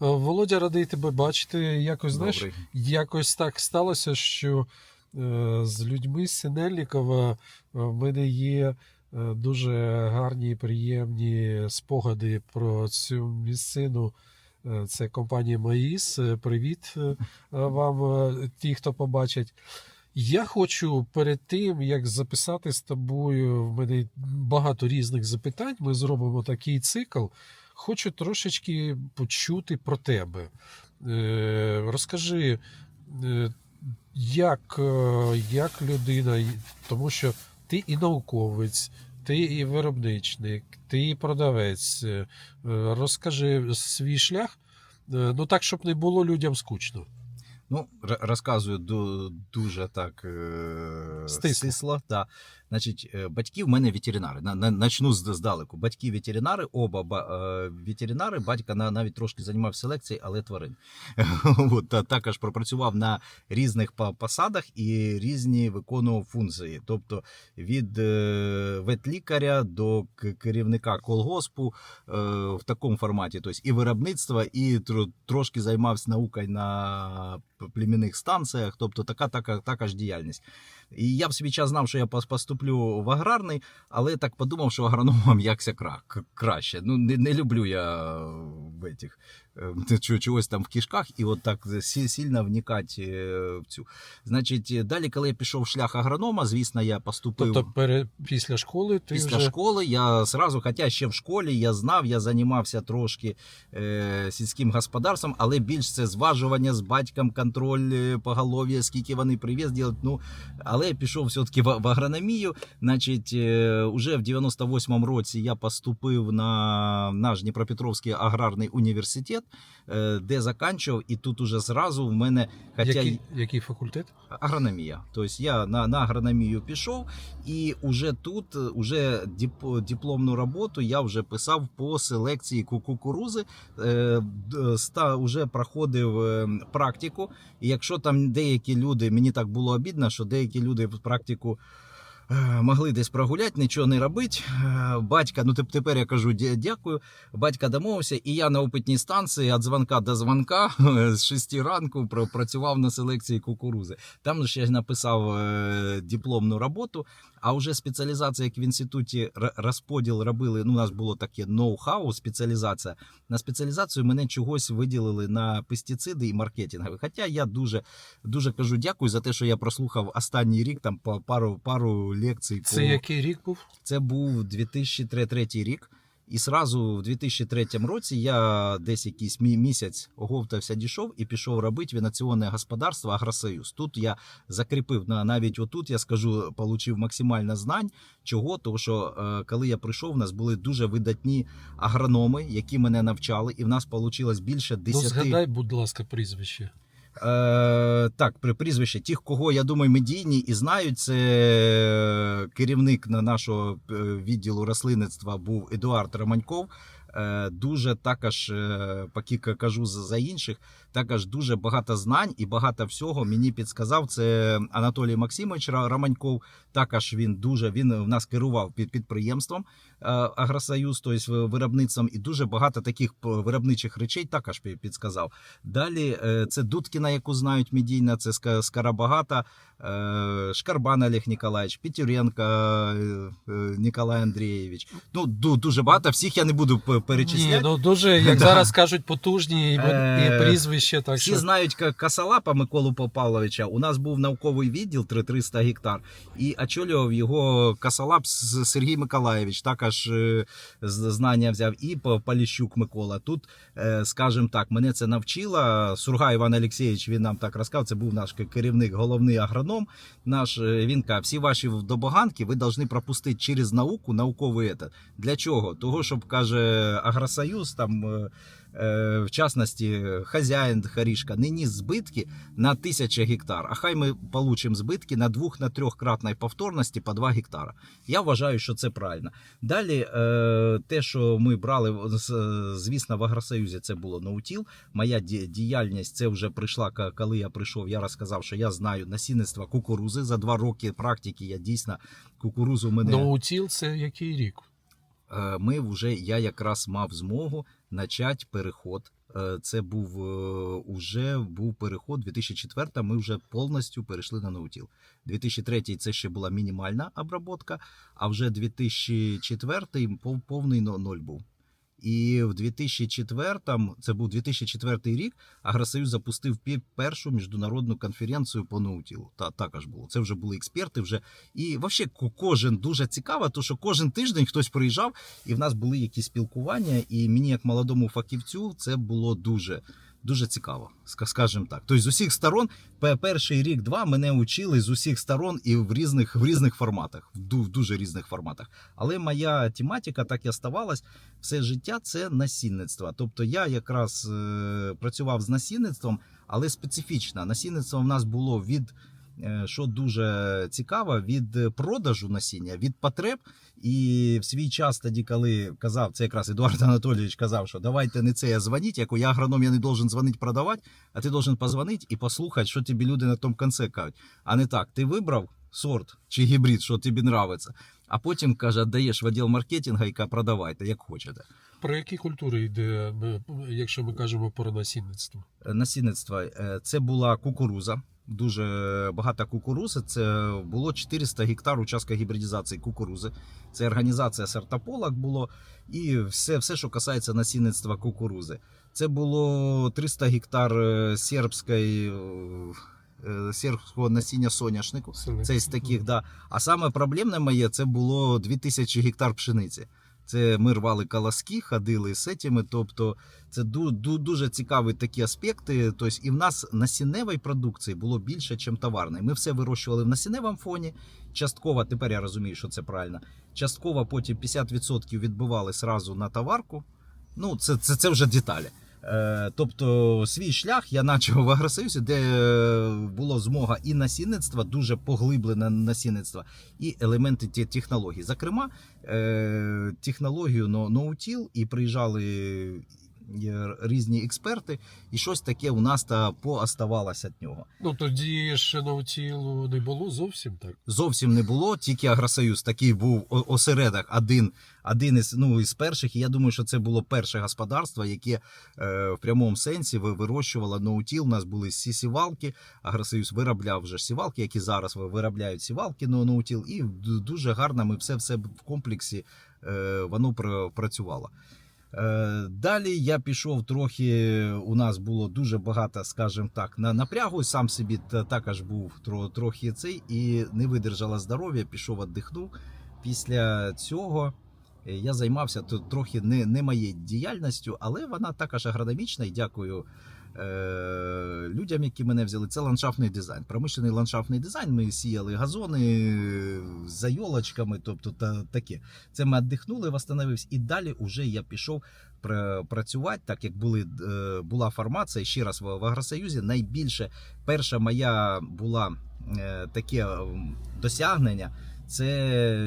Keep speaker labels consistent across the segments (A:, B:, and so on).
A: Володя, радий тебе бачити. Якось знаєш, якось так сталося, що е, з людьми з Синельникова е, в мене є е, дуже гарні і приємні спогади про цю місцину. Е, Це компанія Маїс. Е, Привіт е, вам, е, ті, хто побачать. Я хочу перед тим, як записати з тобою, в мене багато різних запитань. Ми зробимо такий цикл. Хочу трошечки почути про тебе. Е, Розкажи, е, як, е, як людина, тому що ти і науковець, ти і виробничник, ти і продавець. Розкажи свій шлях, ну так, щоб не було людям скучно.
B: Ну, розказую дуже так
A: Стисло.
B: стисло. Да. Значить, е, батьки в мене ветеринари. На, на, начну здалеку. Батьки ветеринари, оба ба, е, ветеринари. Батько на, навіть трошки займався селекцією, але тварин. От, та, також пропрацював на різних посадах і різні виконував функції. Тобто від е, ветлікаря до керівника колгоспу в такому форматі. Тобто і виробництво, і тро- трошки займався наукою на племінних станціях, тобто така, така, така ж діяльність. І я в свій час знав, що я поступлю в аграрний, але так подумав, що агрономом якся кра- краще. Ну, не, не люблю я в этих, е, чогось там в кишках і от так сильно вникати е, в цю. Значить, далі, коли я пішов в шлях агронома, звісно, я поступив.
A: Тобто, пере, після школи ти
B: Після
A: вже
B: школи я зразу, хоча ще в школі я знав, я займався трошки е, сільським господарством, але більш це зважування з батьком, контроль е, поголов'я, скільки вони привіз ділять. Ну, але я пішов все-таки в, в агрономію. Значить, е, уже в 98-му році я поступив на наш Дніпропетровський аграрний університет, е, де заканчував, і тут уже зразу в мене, хоча
A: який, який факультет?
B: агрономія. Тобто я на, на агрономію пішов, і уже тут, е, уже дип, дипломну роботу я вже писав по селекції ку- кукурузи. Е, ста, уже проходив е, практику. І якщо там деякі люди, мені так було обідно, що деякі люди практику. Е, Могли десь прогуляти, нічого не робити. Е, Батька, ну теп- тепер я кажу дя- дякую. Батька домовився, і я на опитній станції від дзвонка до дзвонка з 6 ранку пр- працював на селекції кукурузи. Там ще я написав е, дипломну роботу, а вже спеціалізація, як в інституті розподіл робили. Ну, у нас було таке ноу-хау, спеціалізація. На спеціалізацію мене чогось виділили на пестициди і маркетингові. Хоча я дуже, дуже кажу дякую за те, що я прослухав останній рік там по пару, пару лекцій.
A: Це
B: по...
A: який рік був?
B: Це був 2003 рік. І сразу в 2003 році я десь якийсь мі- місяць оговтався, дійшов і пішов робити вінаціонне господарство Агросоюз. Тут я закріпив на навіть отут, я скажу, отримав максимально знань. Чого? Тому що е, коли я прийшов, у нас були дуже видатні агрономи, які мене навчали, і в нас вийшло більше
A: Ну,
B: 10...
A: згадай, будь ласка, прізвище.
B: Е, так, при прізвище тих, кого я думаю, медійні і знають, це керівник на нашого е, відділу рослинництва був Едуард Романьков. Е, Дуже також, е, поки кажу за інших, також дуже багато знань і багато всього мені підсказав. Це Анатолій Максимович Романьков. Також він дуже він в нас керував під підприємством е, Агросоюз, тобто виробництвом, і дуже багато таких виробничих речей також пі- підсказав. Далі е, це Дудкіна, яку знають медійна, це Ска- Скарабагата, е, Шкарбан Олег Ніколаєвич, Петюренко е, Ніколай Андрійович. Ну, дуже багато. Всіх я не буду п-
A: Ні, ну дуже, як
B: Да.
A: зараз кажуть, потужні і, і
B: Е,
A: прізвище, так
B: Всі
A: що
B: знають Касалапа Миколу Попаловича. У нас був науковий відділ 300 гектар, і очолював його Касалап Сергій Миколаєвич. Також е, знання взяв і Поліщук Микола. Тут, е, скажімо так, мене це навчила. Сурга Іван Олексійович. Він нам так розказав. Це був наш керівник, головний агроном. Наш е, він каже, всі ваші добаганки ви повинні пропустити через науку, науковий етат. Для чого? Того, щоб каже Агросоюз там. Е, е, в частності хазяїн Харішка, не ніс збитки на тисячу гектар, а хай ми получимо збитки на двох на трьохкратної повторності по 2 гектара. Я вважаю, що це правильно. Далі, е, те, що ми брали, з- звісно, в Агросоюзі це було ноутіл. Моя діяльність це вже прийшла, коли я прийшов. Я розказав, що я знаю насінництво кукурузи. За два роки практики я дійсно кукурузу мене.
A: Ноутіл це який рік?
B: Е, ми вже я якраз мав змогу почати переход Е, Це був е, уже був переход 2004 Ми вже повністю перейшли на ноутіл. 2003 це ще була мінімальна обробка, а вже 2004 пов- повний но- ноль був. І в 2004 це був 2004 рік. Агросоюз запустив першу міжнародну конференцію по ноутілу. Та також було. Це вже були експерти. Вже і ко- кожен дуже цікаво, тому що кожен тиждень хтось приїжджав, і в нас були якісь спілкування. І мені, як молодому фахівцю, це було дуже. Дуже цікаво, ска- скажімо так. Тобто з усіх сторон, перший рік-два мене учили з усіх сторон і в різних, в різних форматах, в ду- дуже різних форматах. Але моя тематика так і оставалась все життя це насінництво. Тобто я якраз е, працював з насінництвом, але специфічно. Насінництво в нас було від. Е, Що дуже цікаво, від продажу насіння, від потреб. І в свій час, тоді, коли казав, це якраз Едуард Анатолійович казав, що давайте не це, а дзвоніть, як я агроном, я не должен дзвонити продавати, а ти должен позвонити і послухати, що тобі люди на тому кінці кажуть. А не так, ти вибрав сорт чи гібрид, що тобі нравиться, а потім каже, даєш в відділ маркетингу і каже, продавайте, як хочете.
A: Про які культури йде, якщо ми кажемо про насінництво?
B: е, це була кукуруза. Дуже багато кукурузи. Це було 400 гектар участка гібридізації кукурузи. Це організація сертополок було і все, все, що касається насінництва кукурузи. Це було 300 гектар е, сербської. е, насіння соняшнику. Це із таких, да. А саме проблемне моє це було 2000 гектар пшениці. Це ми рвали колоски, ходили з цими. Тобто, це ду, ду, дуже цікаві такі аспекти. Тобто, і в нас насінневої продукції було більше, ніж товарної. Ми все вирощували в насінневому фоні. Частково, тепер я розумію, що це правильно. Частково потім 50% відбивали сразу на товарку. Ну, це, це, це вже деталі. Е, Тобто свій шлях я почав в Агросоюзі, де була змога і насінництва, дуже поглиблене насінництво, і елементи технологій. Зокрема, е, технологію но- ноутіл, і приїжджали е, різні експерти, і щось таке у нас та пооставалося від нього.
A: Ну тоді ще наутілу не було зовсім так.
B: Зовсім не було, тільки Агросоюз такий був осередок, один, один із, ну, із перших. І я думаю, що це було перше господарство, яке е, в прямому сенсі вирощувало ноутіл. У нас були всі сівалки. Агросоюз виробляв вже сівалки, які зараз виробляють сівалки на ноутіл. І дуже гарно ми все, все в комплексі е, воно пр- працювало. Е, Далі я пішов трохи. У нас було дуже багато, скажімо так, на напрягу. Сам собі також був трохи цей і не видержала здоров'я, пішов віддихнув. Після цього е, я займався трохи не, не моєю діяльністю, але вона також агрономічна. І дякую людям, які мене взяли. Це ландшафтний дизайн. Промишлений ландшафтний дизайн. Ми сіяли газони е, за йолочками, тобто та, таке. Це ми віддихнули, восстановився. І далі вже я пішов пр- працювати, так як були, е, була формація ще раз в, в Агросоюзі. Найбільше перша моя була е, таке досягнення. Це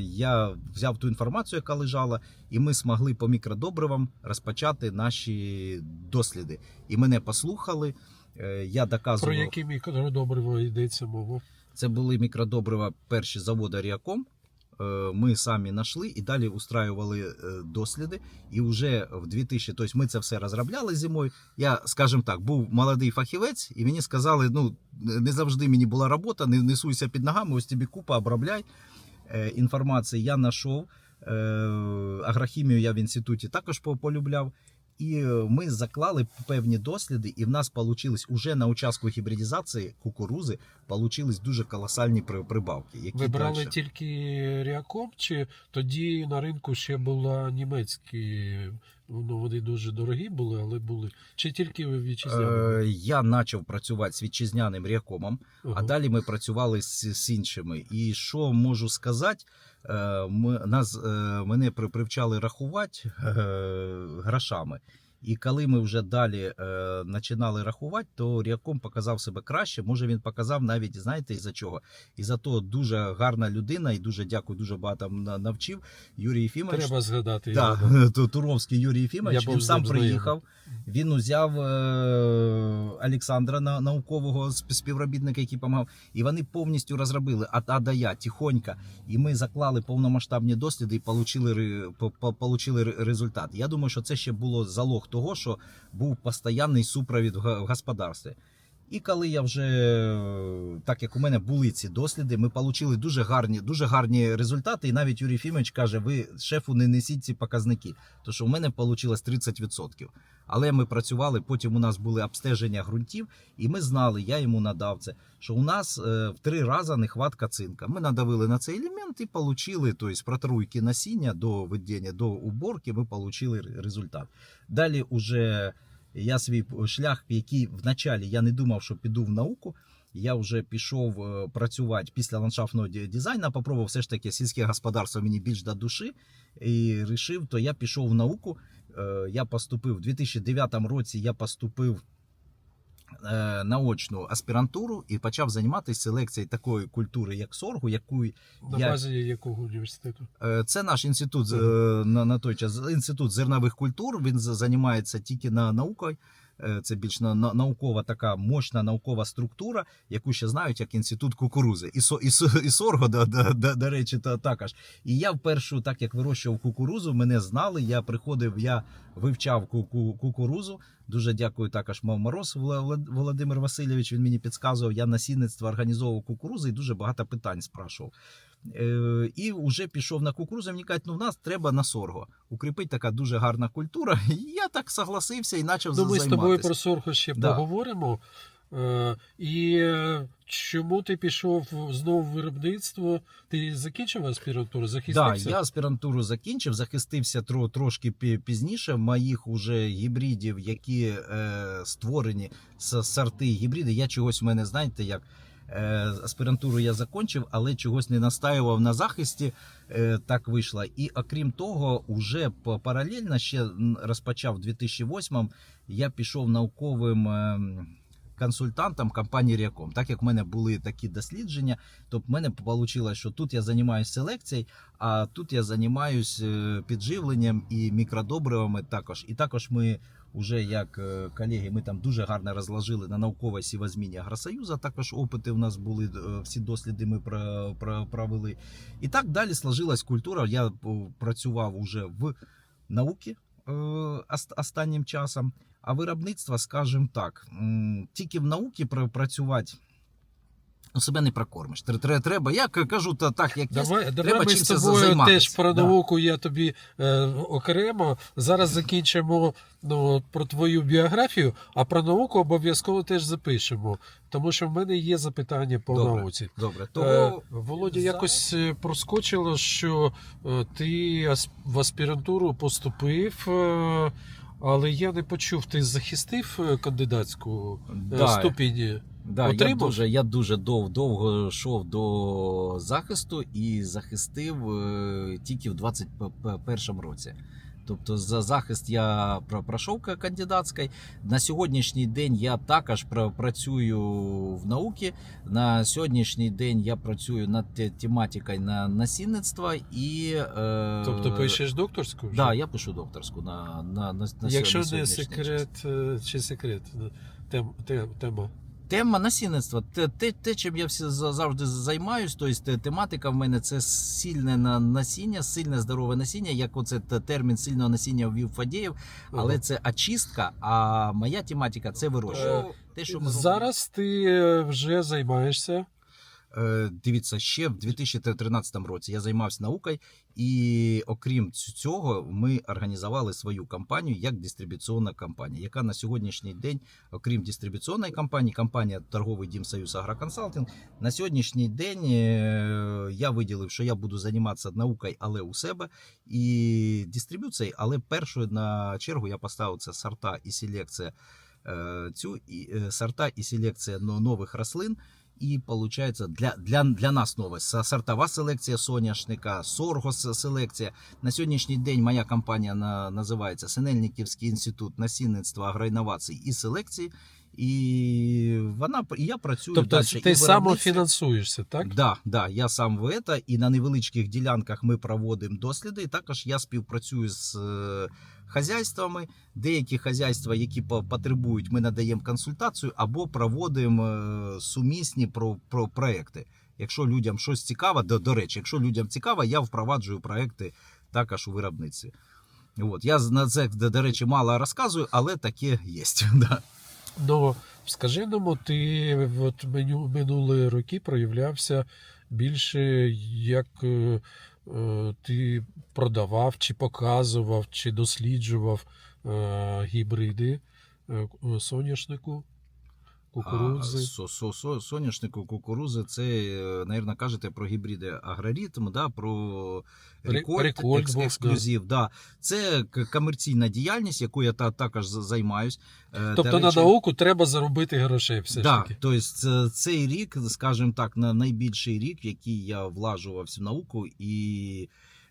B: я взяв ту інформацію, яка лежала, і ми змогли по мікродобривам розпочати наші досліди. І мене послухали. е, Я
A: Про які мікродобрива йдеться мова?
B: Це були мікродобрива перші заводу Ріаком. Е, Ми самі знайшли і далі устраювали е, досліди. І вже в 2000, тобто ми це все розробляли зимою. Я, скажімо так, був молодий фахівець, і мені сказали: ну не завжди мені була робота, не несуйся під ногами, ось тобі купа, обробляй інформації. Я знайшов е, агрохімію. Я в інституті також полюбляв. І е, ми заклали певні досліди, і в нас получились уже на участку гібридізації кукурузи получились дуже колосальні прибавки. Які
A: Ви брали
B: дальше.
A: тільки Ріаком, чи тоді на ринку ще була німецькі, вони дуже дорогі були, але були. Чи тільки ви?
B: Е, я почав працювати з вітчизняним ріакомом, а далі ми працювали з, з іншими. І що можу сказати, е, ми, нас, е, мене при, привчали рахувати е, грошами. І коли ми вже далі е, починали рахувати, то Ріаком показав себе краще. Може він показав навіть, знаєте, із-за чого? І за то дуже гарна людина, і дуже дякую, дуже багато на- навчив. Юрій Єфімович.
A: Треба згадати.
B: Да,
A: його.
B: Туровський Юрій Єфімович,
A: Я
B: він сам приїхав. Він узяв е, Олександра на- наукового співробітника, який допомагав, і вони повністю розробили от А до Я, тихонько. І ми заклали повномасштабні досліди і получили, получили результат. Я думаю, що це ще було залог того, що був постійний супровід в господарстві. І коли я вже, так як у мене були ці досліди, ми отримали дуже гарні, дуже гарні результати. І навіть Юрій Фімович каже: ви шефу не несіть ці показники. Тому що у мене вийшло 30%. Але ми працювали, потім у нас були обстеження ґрунтів, і ми знали, я йому надав це, що у нас е, в три рази нехватка цинка. Ми надавили на цей елемент і отримали, тобто протруйки насіння до ведення, до уборки, ми отримали результат. Далі уже я свій шлях, який вначалі я не думав, що піду в науку. Я вже пішов е, працювати після ландшафтного дизайну, попробував все ж таки сільське господарство мені більш до душі і вирішив, то я пішов в науку. Е, Я поступив у 2009 році. Я поступив наочну на очну аспірантуру і почав займатися селекцією такої культури, як соргу, яку
A: На
B: я
A: базі якого університету?
B: Е, Це наш інститут mm -hmm. на, на той час. Інститут зернових культур. Він займається тільки на наукою. Е, Це більш на, на- наукова така мощна наукова структура, яку ще знають як інститут кукурузи. І, со, і, і сорго, до, до, до, до речі, та, також. І я вперше, так як вирощував кукурузу, мене знали. Я приходив, я вивчав ку- ку- кукурузу. Дуже дякую також Мав Мороз Володимир Васильович. Він мені підказував. Я насінництво організовував кукурузи і дуже багато питань спрашував. Е, і вже пішов на кукурузу. Мені кажуть, ну в нас треба на сорго. Укріпить така дуже гарна культура. І я так согласився і почав
A: Ну, ми з тобою про сорго ще
B: Да.
A: поговоримо. Е, і е, чому ти пішов знову в виробництво? Ти закінчив аспірантуру?
B: Да, я аспірантуру закінчив, захистився тро, трошки пізніше. Моїх уже гібридів, які е, створені з сорти гібриди. Я чогось в мене, знаєте, як аспірантуру я закінчив, але чогось не настаював на захисті. Е, так вийшло. І окрім того, уже паралельно ще розпочав в 2008 я пішов науковим. ем, Консультантом компанії Ріаком, так як в мене були такі дослідження, то в мене вийшло, що тут я займаюся селекцією, а тут я займаюся підживленням і мікродобривами також. І також ми вже як е, колеги, ми там дуже гарно розложили на наукове сівозміння Агросоюзу. Також опити в нас були, е, всі досліди ми про- про- провели. І так далі сложилась культура. Я працював уже в науці е, останнім часом. А виробництво, скажімо так, тільки в науці працювати. Ну, себе не прокормиш. Тре- тре- Треба, я кажу та так, як є.
A: Давай, давай
B: Треба
A: ми з тобою
B: займатися.
A: теж про
B: Да.
A: науку я тобі е, окремо. Зараз закінчимо ну, про твою біографію, а про науку обов'язково теж запишемо. Тому що в мене є запитання по
B: Добре.
A: науці.
B: Добре,
A: Е, Володя,
B: зараз-
A: якось е, проскочило, що е, ти в аспірантуру поступив, е, але я не почув, ти захистив е, кандидатську е,
B: Да.
A: ступінь.
B: Да, я дуже, я дуже дов, довго йшов до захисту і захистив е, тільки в 21 році. Тобто за захист я пройшов ка- кандидатський. На сьогоднішній день я також працюю в науці. На сьогоднішній день я працюю над тематикою на насінництва і. Е,
A: Тобто пишеш докторську? вже?
B: Да, я пишу докторську на, на, на, на
A: Якщо не
B: на час.
A: секрет, е, чи секрет, е, тем, тем, тема.
B: Тема насінництва, те, те, те, чим я всі завжди займаюсь, тобто тематика в мене це сильне на- насіння, сильне здорове насіння, як оце термін сильного насіння ввів Фадєєв, але це очистка, а моя тематика це вирощування.
A: Е,
B: Те, що ми робимо.
A: Зараз ти е, вже займаєшся.
B: Е, Дивіться, ще в 2013 році я займався наукою, і окрім цього, ми організували свою компанію як дистрибуційна компанія, яка на сьогоднішній день, окрім дистрибуційної компанії, компанія Торговий Дім Союз Агроконсалтинг. На сьогоднішній день е, я виділив, що я буду займатися наукою, але у себе і дистрибуцією. Але першою на чергу я поставив це сорта і селекція е, цю і, сорта і селекція но- нових рослин. І получається для, для, для нас нове сортова селекція соняшника, сорго с- селекція. На сьогоднішній день моя компанія на, називається Синельниківський інститут насінництва, агроінновацій і селекції. І вона і я працюю
A: Тобто
B: далі.
A: ти самофінансуєшся, так?
B: Да, да, я сам в это, і на невеличких ділянках ми проводимо досліди. І також я співпрацюю з хазяйствами. Деякі хазяйства, які потребують, ми надаємо консультацію або проводимо е, сумісні про, про проекти. Якщо людям щось цікаво, до, до речі, якщо людям цікаво, я впроваджую проекти також у виробництві. От я на це, до, речі, мало розказую, але таке є. Да.
A: Ну, скажи нам, ти от минулі роки проявлявся більше, як е, ти продавав, чи показував, чи досліджував е, гібриди е, соняшнику, кукурудзи.
B: Со, со, со, соняшнику, кукурузи, це, е, навірно, кажете про гібриди агроритм, да, про
A: Ре-
B: рекольт,
A: Рекольт
B: екс, ексклюзив. Да. Це комерційна діяльність, яку я та, також займаюсь. Е,
A: Тобто
B: до
A: на науку треба заробити грошей все ж
B: Да,
A: таки.
B: тобто цей рік, скажімо так, на найбільший рік, в який я влажувався в науку, і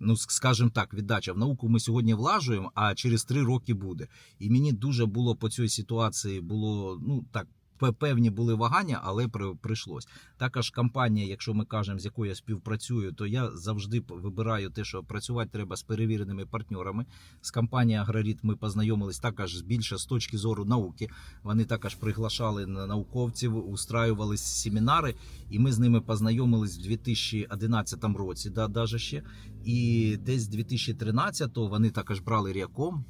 B: ну скажімо так, віддача в науку ми сьогодні влажуємо, а через три роки буде. І мені дуже було по цій ситуації було ну так. Пе- Певні були вагання, але при, прийшлось. Також компанія, якщо ми кажемо, з якою я співпрацюю, то я завжди вибираю те, що працювати треба з перевіреними партнерами. З компанією Агроріт ми познайомились також більше з точки зору науки. Вони також приглашали на- науковців, устраювали семінари, і ми з ними познайомились в 2011 році, да, даже ще. І десь 2013-го вони також брали ріаком,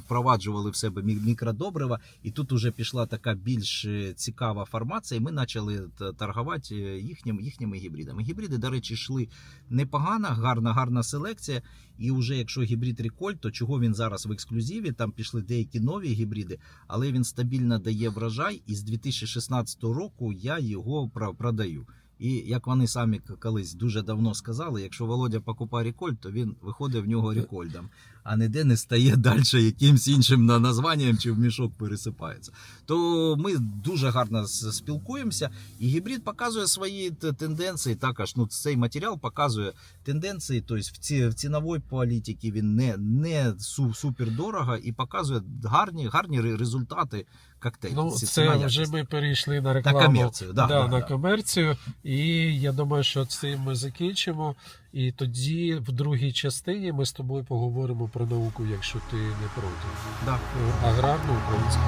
B: впроваджували в себе мікродобрива, і тут уже пішла така більш е, цікава формація, і ми почали торгувати е, їхнім, їхніми гібридами. Гібриди, до речі, йшли непогано, гарна, гарна селекція. І вже якщо гібрид Реколь, то чого він зараз в ексклюзиві? Там пішли деякі нові гібриди, але він стабільно дає врожай, і з 2016 року я його продаю. І як вони самі колись дуже давно сказали, якщо Володя покупає рекольд, то він виходить в нього рекольдом, а ніде не стає далі якимсь іншим названням чи в мішок пересипається. То ми дуже гарно спілкуємося, і гібрид показує свої тенденції. Також ну цей матеріал показує тенденції. Тобто в ці в ціновій політиці він не, не супер дорого і показує гарні, гарні результати коктейлю.
A: Ну,
B: Ці-
A: це вже ми перейшли на
B: на
A: рекламу.
B: комерцію. Да,
A: да,
B: да,
A: на
B: да.
A: комерцію. І я думаю, що цим ми закінчимо. І тоді в другій частині ми з тобою поговоримо про науку, якщо ти не проти.
B: Да.
A: Аграрну українську.